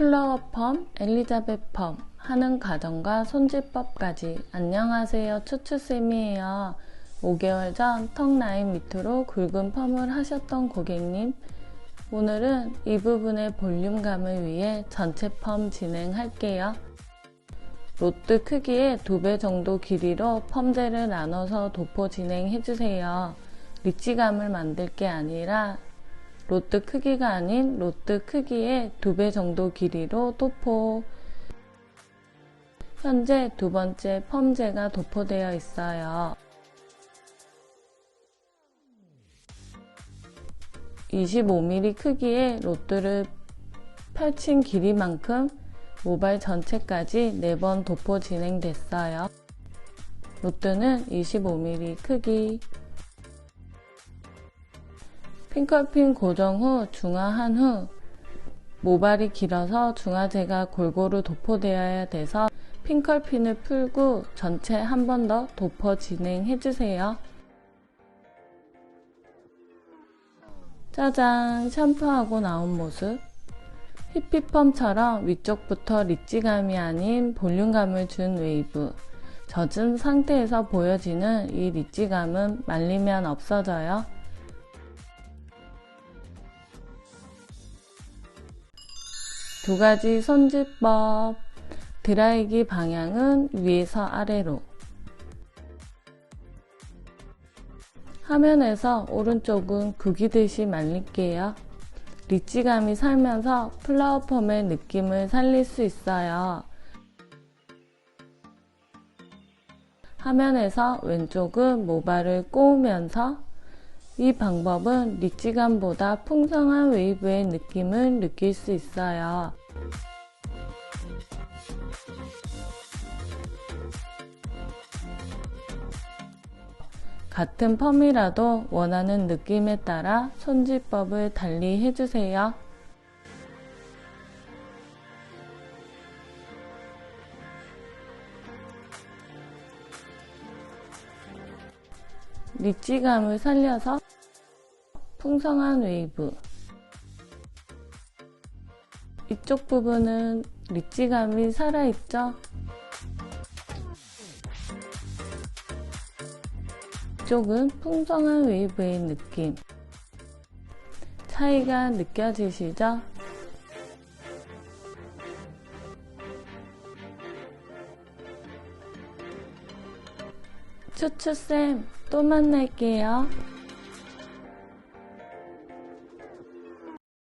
플라워 펌, 엘리자벳 펌 하는 과정과 손질법까지. 안녕하세요. 추추쌤이에요. 5개월 전 턱 라인 밑으로 굵은 펌을 하셨던 고객님. 오늘은 이 부분의 볼륨감을 위해 전체 펌 진행할게요. 로트 크기의 2배 정도 길이로 펌제를 나눠서 도포 진행해주세요. 리치감을 만들 게 아니라 로트 크기가 아닌 로트 크기의 2배 정도 길이로 도포 현재 두 번째 펌제가 도포되어 있어요. 25mm 크기의 로트를 펼친 길이만큼 모발 전체까지 4번 도포 진행됐어요. 로트는 25mm 크기 핑컬핀 고정 후 중화한 후 모발이 길어서 중화제가 골고루 도포되어야 돼서 핑컬핀을 풀고 전체 한 번 더 도포 진행해주세요. 짜잔 샴푸하고 나온 모습 히피펌처럼 위쪽부터 리치감이 아닌 볼륨감을 준 웨이브 젖은 상태에서 보여지는 이 리치감은 말리면 없어져요. 두 가지 손질법 드라이기 방향은 위에서 아래로 화면에서 오른쪽은 구기듯이 말릴게요. 리치감이 살면서 플라워 펌의 느낌을 살릴 수 있어요. 화면에서 왼쪽은 모발을 꼬우면서 이 방법은 리치감보다 풍성한 웨이브의 느낌을 느낄 수 있어요. 같은 펌이라도 원하는 느낌에 따라 손질법을 달리 해주세요. 리치감을 살려서 풍성한 웨이브 이쪽 부분은 리치감이 살아있죠? 이쪽은 풍성한 웨이브의 느낌 차이가 느껴지시죠? 추추쌤 또 만날게요.